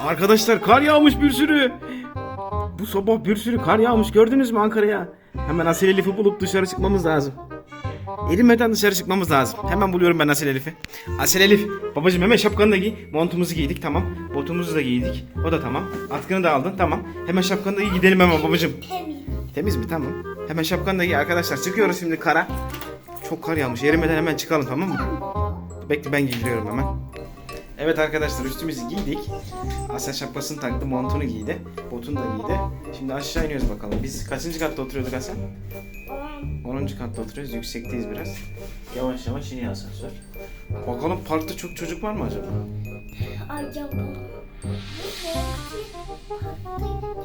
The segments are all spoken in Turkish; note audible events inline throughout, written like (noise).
Arkadaşlar kar yağmış bir sürü. Bu sabah bir sürü kar yağmış gördünüz mü Ankara'ya? Hemen Asil Elif'i bulup dışarı çıkmamız lazım. Erimeden dışarı çıkmamız lazım. Hemen buluyorum ben Asil Elif'i. Asil Elif babacım hemen şapkanı da giy. Montumuzu giydik tamam. Botumuzu da giydik. O da tamam. Atkını da aldın tamam. Hemen şapkanı da giy gidelim hemen babacım. Temiz. Temiz mi? Tamam. Hemen şapkanı da giy arkadaşlar. Çıkıyoruz şimdi kara. Çok kar yağmış. Erimeden hemen çıkalım tamam mı? Bekle ben giydiriyorum hemen. Evet arkadaşlar üstümüzü giydik. Asya şapkasını taktı, montunu giydi. Botunu da giydi. Şimdi aşağı iniyoruz bakalım. Biz kaçıncı katta oturuyorduk Asya? 10. katta oturuyoruz. Yüksekteyiz biraz. Yavaş yavaş iniyor asansör. Bakalım parkta çok çocuk var mı acaba? Acaba.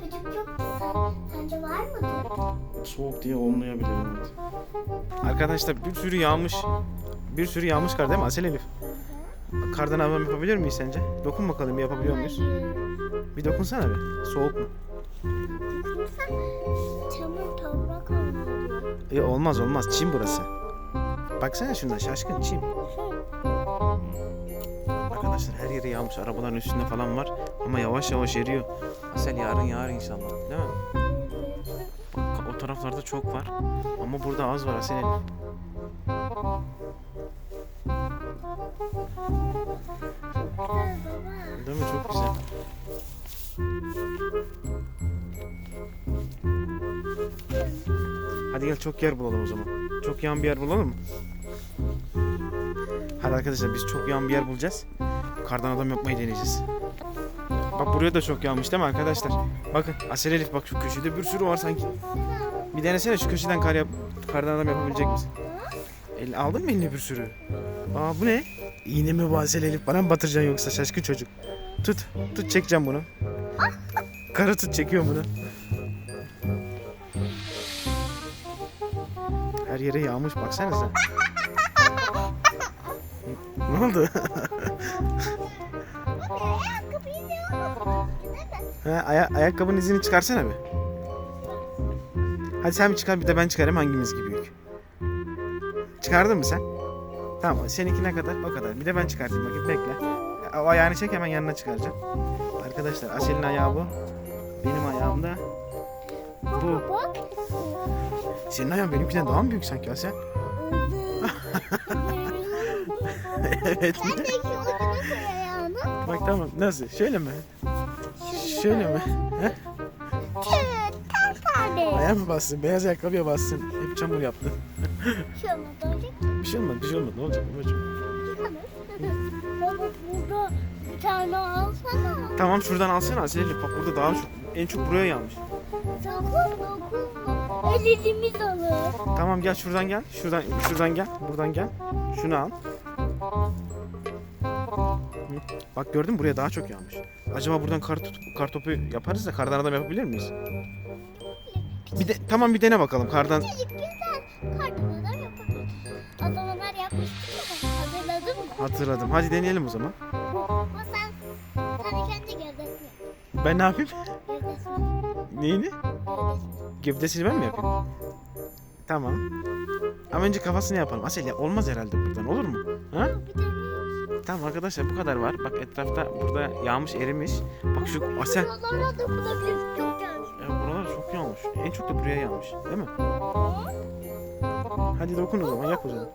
Çocuk yoksa sence var mıdır? Soğuk diye olmayabilir evet. Arkadaşlar bir sürü yağmış. Bir sürü yağmış kar değil mi Asel Elif? Kardan avlam yapabilir miyiz sence? Dokun bakalım bir yapabiliyor muyuz? Bir dokunsana bir. Soğuk mu? Dokunursan çamur toprak olmalı. E, olmaz olmaz. Çim burası. Baksana şundan şaşkın çim. Arkadaşlar her yere yağmış. Arabaların üstünde falan var. Ama yavaş yavaş eriyor. Asel yarın yağar inşallah. Değil mi? O taraflarda çok var. Ama burada az var Asel Hadi gel çok yer bulalım o zaman. Çok yağan bir yer bulalım? Hadi arkadaşlar biz çok yağan bir yer bulacağız. Kardan adam yapmayı deneyeceğiz. Bak buraya da çok yağmış değil mi arkadaşlar? Bakın Asel Elif bak şu köşede bir sürü var sanki. Bir denesene şu köşeden kar yap kardan adam yapabilecek misin? El, aldın mı eline bir sürü? Aa bu ne? İğne mi bu Asel Elif? Bana mı batıracaksın yoksa şaşkın çocuk? Tut, tut çekeceğim bunu. Karı tut çekiyorum bunu. Her yere yağmış baksanıza. ne oldu? Ha, aya- ayakkabının izini çıkarsana bir. Hadi sen bir çıkar bir de ben çıkarayım hangimiz gibi büyük. Çıkardın mı sen? Tamam seninki ne kadar? O kadar. Bir de ben çıkartayım bakayım bekle. O ayağını çek hemen yanına çıkaracağım. Arkadaşlar Asel'in ayağı bu. Benim ayağım da bu. Senin ayağın benimkinden daha mı büyük sanki Asel? (laughs) evet. Sen de iki ucuna koy ayağını. Bak tamam. Nasıl? Şöyle mi? Şöyle mi? Heh? Evet, tam. Ayağa mı bassın? Beyaz ayakkabıya bassın. Hep çamur yaptı. Şu olmadı olacak. Bir şey olmadı, bir şey olmadı. Ne olacak babacığım? Baba burada bir tane alsana. Tamam şuradan alsana Asel Elif. Bak burada daha çok, en çok buraya yağmış. Sakın dokunma. Elimiz alır. Tamam gel şuradan gel. Şuradan şuradan gel. Buradan gel. Şunu al. Bak gördün mü buraya daha çok yağmış. Acaba buradan kar, kar topu yaparız da kardan adam yapabilir miyiz? Bir de tamam bir dene bakalım kardan. Hatırladım. Hadi deneyelim o zaman. Ben ne yapayım? Neyini? Gövdesini. Ben mi yapayım? Tamam. Ama önce kafasını yapalım. Asel ya olmaz herhalde buradan olur mu? Ha? Tamam arkadaşlar bu kadar var. Bak etrafta burada yağmış erimiş. Bak şu Asel. Ya buralar çok yağmış. En çok da buraya yağmış. Değil mi? Hadi dokun o zaman yak o zaman.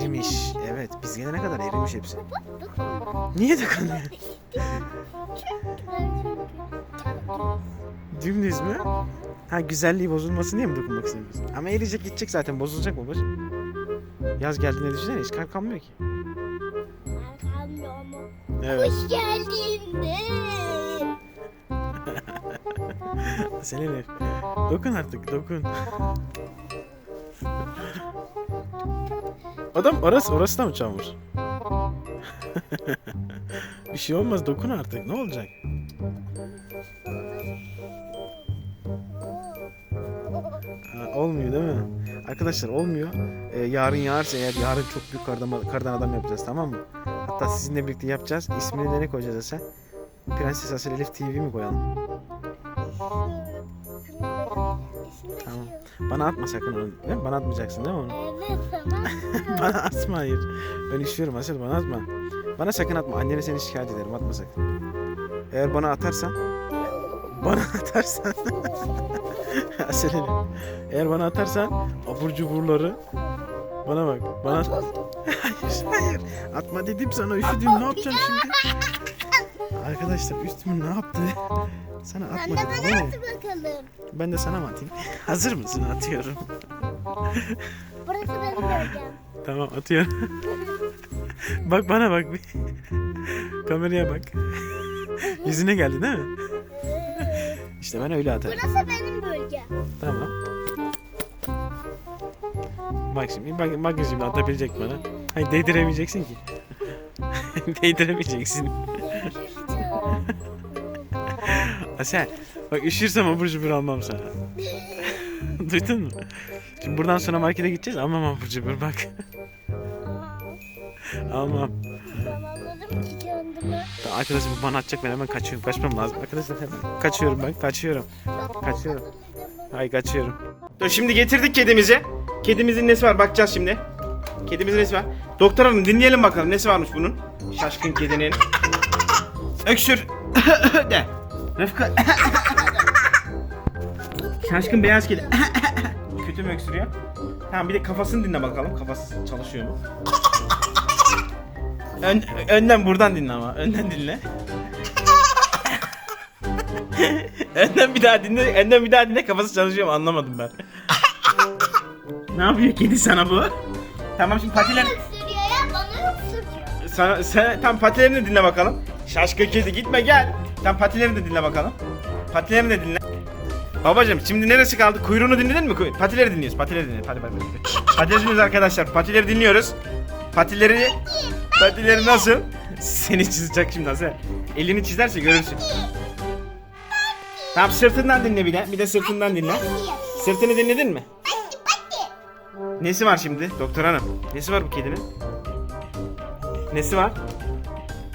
Erimiş. Evet biz gelene kadar erimiş hepsi. Niye dokunuyor? Dümdüz mü? Ha güzelliği bozulmasın diye mi dokunmak istemiyorsun? Ama eriyecek gidecek zaten bozulacak babacığım. Yaz geldiğinde düşünsene hiç kar kalmıyor ki. Evet. Hoş geldin. (laughs) Senin ev. Dokun artık dokun. Adam orası orası da mı çamur? (laughs) Bir şey olmaz dokun artık ne olacak? Ha, olmuyor değil mi? Arkadaşlar olmuyor. Ee, yarın yağarsa eğer yarın çok büyük kardan, kardan adam yapacağız tamam mı? Hatta sizinle birlikte yapacağız. İsmini de ne koyacağız sen? Prenses Asel Elif TV mi koyalım? Tamam. Bana atma sakın onu. Bana atmayacaksın değil mi onu? Sana (laughs) bana atma hayır. Ben üşüyorum Asel bana atma. Bana sakın atma. Annene seni şikayet ederim atma sakın. Eğer bana atarsan bana (laughs) atarsan (laughs) Asel Elif, Eğer bana atarsan abur cuburları bana bak. Bana hayır hayır. Atma dedim sana üşüdüm ne yapacağım şimdi? Arkadaşlar üstümü ne yaptı? Sana atma de dedim bana at bakalım. Ben de sana mı atayım? Hazır mısın? Atıyorum. Burası benim bölgem. Tamam atıyorum. bak bana bak bir. Kameraya bak. Yüzüne geldi değil mi? İşte ben öyle atarım. Burası benim bölgem. Tamam. Bak şimdi bak, bak şimdi atabilecek bana. Hayır değdiremeyeceksin ki. (laughs) değdiremeyeceksin. Asel bak üşürsem abur cubur almam sana. (laughs) Duydun mu? Şimdi buradan sonra markete gideceğiz almam abur cubur bak. (laughs) almam. Ben anladım ki kendimi. Arkadaşım bu bana atacak ben hemen kaçıyorum. Kaçmam lazım. Arkadaşlar hemen kaçıyorum ben. Kaçıyorum. Kaçıyorum. Ay kaçıyorum. Dur şimdi getirdik kedimizi. Kedimizin nesi var bakacağız şimdi. Kedimizin nesi var? Doktor hanım dinleyelim bakalım nesi varmış bunun. Şaşkın kedinin. (laughs) Öksür. de. Rıfkı. Şaşkın beyaz kedi. (laughs) Kötü mü öksürüyor? Tamam bir de kafasını dinle bakalım. Kafası çalışıyor mu? Ön, önden buradan dinle ama. Önden dinle. (laughs) önden bir daha dinle. Önden bir daha dinle. Kafası çalışıyor mu? Anlamadım ben. ne yapıyor kedi sana bu? Tamam şimdi patiler... Sana, sen tam patilerini dinle bakalım. Şaşkın kedi gitme gel. Tam patilerini de dinle bakalım. Patilerini de dinle. Babacım şimdi neresi kaldı? Kuyruğunu dinledin mi? Kuy- Patileri dinliyoruz. Patileri dinle. Hadi hadi. hadi. Patileri dinliyoruz arkadaşlar. Patileri dinliyoruz. Patileri Patileri nasıl? Seni çizecek şimdi Hasan. Elini çizerse görürsün. Tamam sırtından dinle bir de. Bir de sırtından dinle. Sırtını dinledin mi? Pati pati. Nesi var şimdi doktor hanım? Nesi var bu kedinin? Nesi var?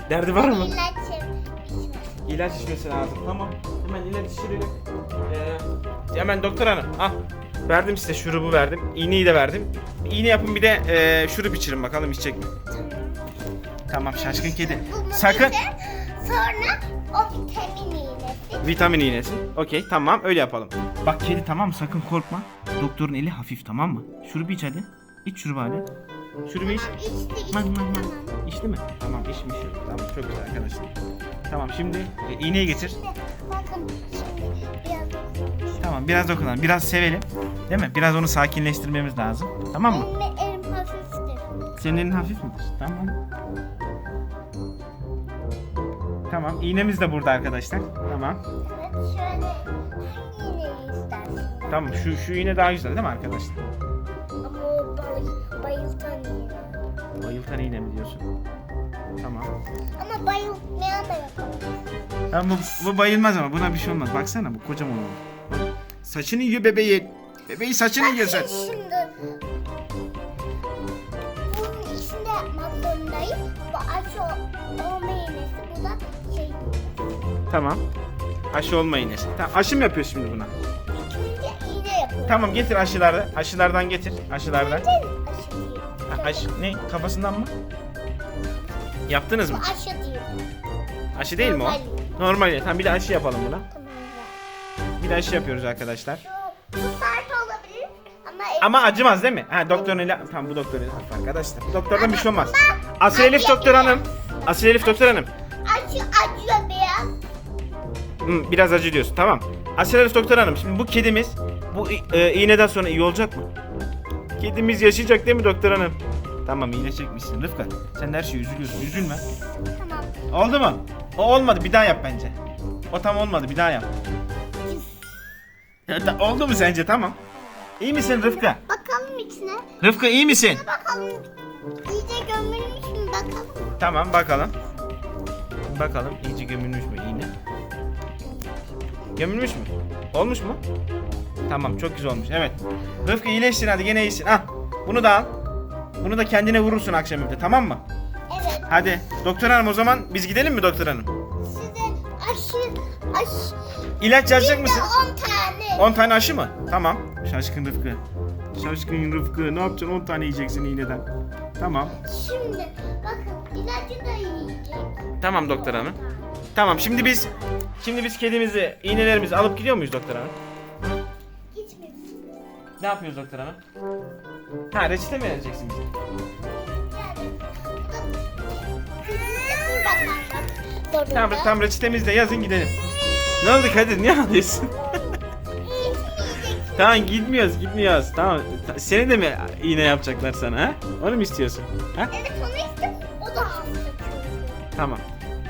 Derdi var mı? İlaç içmesi lazım. Tamam. Hemen ilaç içirelim. Hemen doktor hanım. Al. Verdim size şurubu verdim. İğneyi de verdim. İğne yapın bir de e, şurup içirin bakalım içecek mi? Tamam şaşkın kedi. Sakın. Sonra o vitamin iğnesi. Vitamin iğnesi. Okey tamam öyle yapalım. Bak kedi tamam mı sakın korkma. Doktorun eli hafif tamam mı? Şurubu iç hadi. İç şurubu hadi. Şurubu iç. İçti içti. Bak bak bak. Tamam. İçti mi? Tamam içmiş. Tamam çok güzel arkadaşlar. Tamam şimdi e, iğneyi getir. Bakın şimdi biraz. Tamam biraz dokunalım. Biraz sevelim. Değil mi? Biraz onu sakinleştirmemiz lazım. Tamam mı? Benim elim hafiftir. Senin elin hafif midir? Tamam. Tamam. İğnemiz de burada arkadaşlar. Tamam. Evet şöyle hangi iğneyi istersin? Tamam. Şu şu iğne daha güzel değil mi arkadaşlar? Ama o bay, bayıltan iğne. Bayıltan iğne mi diyorsun? Tamam. Ama bayıltmayan da yapalım. Tamam bu, bu bayılmaz ama buna bir şey olmaz. Baksana bu kocaman oldu. Saçını yiyor bebeği. Bebeği saçını yiyor sen. Şimdi bunun içinde yapmak zorundayım. Bu aşı olma iğnesi. Bu da şey Tamam. Aşı olma iğnesi. Tamam aşı mı şimdi buna? ilk önce iğne yapıyorum. Tamam getir aşıları. Aşılardan getir. Aşılardan. Önce aşı. Ha, aşı, ne? Kafasından mı? Yaptınız Bu mı? aşı değil. Aşı değil mi o? Normal. Normal. Tamam bir de aşı yapalım buna. Aşı yapıyoruz arkadaşlar. Şu, bu sert olabilir ama Ama acımaz değil mi? Ha doktorun eli... Tamam bu doktorun hafif arkadaşlar. Bu doktordan bir şey olmaz. Asil Elif doktor hanım. Asil Elif doktor hanım. aşı acıyor beyaz. Hı, biraz acı diyorsun tamam. Asil Elif doktor hanım. Şimdi bu kedimiz bu e, iğneden sonra iyi olacak mı? Kedimiz yaşayacak değil mi doktor hanım? Tamam iğne çekmişsin Rıfka. Sen her şeye üzülüyorsun. Üzülme. Tamam. Oldu mu? O olmadı. Bir daha yap bence. O tam olmadı. Bir daha yap. Ya, ta- Oldu mu sence? Tamam. İyi misin Rıfka? Bakalım içine. Rıfka iyi misin? Bakalım. İyice gömülmüş mü bakalım. Tamam bakalım. Bakalım iyice gömülmüş mü iğne? Gömülmüş mü? Olmuş mu? Tamam çok güzel olmuş. Evet. Rıfkı iyileşsin hadi gene iyisin. Al. Bunu da al. Bunu da kendine vurursun akşam evde tamam mı? Evet. Hadi. Doktor hanım o zaman biz gidelim mi doktor hanım? Size aşı aşı İlaç yazacak bir de mısın? 10 tane. 10 tane aşı mı? Tamam. Şaşkın Rıfkı. Şaşkın Rıfkı ne yapacaksın 10 tane yiyeceksin iğneden. Tamam. Şimdi bakın ilacı da yiyecek. Tamam doktor hanım. Tamam şimdi biz şimdi biz kedimizi iğnelerimizi alıp gidiyor muyuz doktor hanım? Gitmiyor. Ne yapıyoruz doktor hanım? Ha reçete mi vereceksin bize? Tamam tamam reçetemizi de yazın gidelim. Ne oldu Kadir niye ağlıyorsun? Tamam gitmiyoruz gitmiyoruz. Tamam ta- seni de mi iğne yapacaklar sana ha? Onu mu istiyorsun? Ha? Evet onu istem. O da hasta Tamam.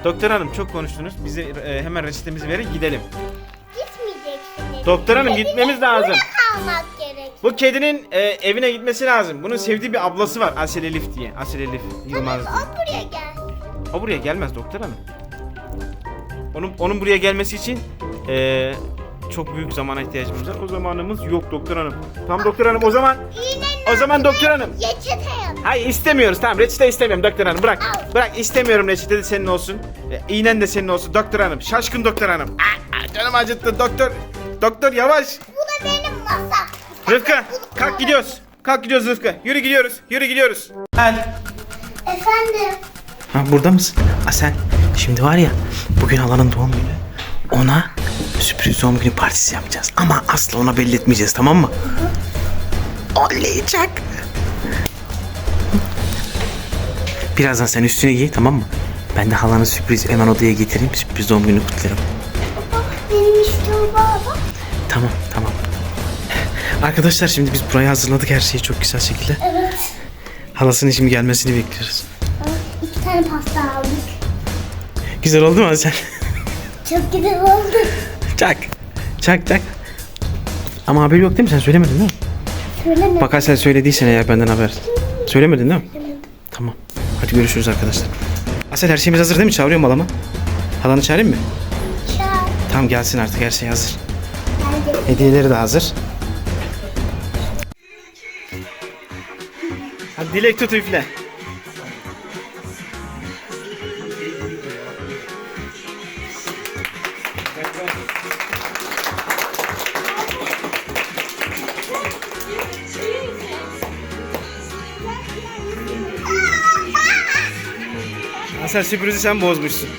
Doktor hanım çok konuştunuz. Bize e, hemen reçetemizi verin gidelim. Gitmeyeceksiniz. Doktor hanım, Kedinin gitmemiz lazım. burada kalmak gerek. Bu kedinin e, evine gitmesi lazım. Bunun sevdiği bir ablası var. Asel Elif diye. Asel Elif Yılmaz diye. O buraya gel. O buraya gelmez doktor hanım. Onun, onun buraya gelmesi için e, çok büyük zamana ihtiyacımız var. O zamanımız yok doktor hanım. Tamam doktor hanım o zaman o zaman doktor hanım. Reçete yap. Hayır istemiyoruz tamam reçete istemiyorum doktor hanım bırak. Bırak istemiyorum reçete de senin olsun. E, iğnen de senin olsun doktor hanım. Şaşkın doktor hanım. Aa, aa, canım acıttı doktor. Doktor yavaş. Bu da benim masam. Rıfkı kalk gidiyoruz. Kalk gidiyoruz Rıfkı. Yürü gidiyoruz. Yürü gidiyoruz. Gel. Efendim. Ha burada mısın? Asel. Şimdi var ya bugün halanın doğum günü. Ona sürpriz doğum günü partisi yapacağız. Ama asla ona belli etmeyeceğiz tamam mı? Olacak. Birazdan sen üstüne giy tamam mı? Ben de halanın sürpriz hemen odaya getireyim. Sürpriz doğum günü kutlarım. Baba benim o baba. Tamam tamam. Arkadaşlar şimdi biz burayı hazırladık her şeyi çok güzel şekilde. Evet. Halasının şimdi gelmesini bekliyoruz. İki tane pasta aldık. Güzel oldu mu Asel? Çok güzel oldu. Çak. Çak. Ama haberi yok değil mi? Sen söylemedin değil mi? Söyleme. Bak sen söylediysen eğer benden haber. Söylemedin değil mi? Tamam. Hadi görüşürüz arkadaşlar. Asel her şeyimiz hazır değil mi? Çağırıyorum halamı. Halanı çağırayım mı? Çağır. Tamam gelsin artık her şey hazır. Geldim. Hediyeleri de hazır. Hadi dilek tut üfle. Asel sürprizi sen bozmuşsun.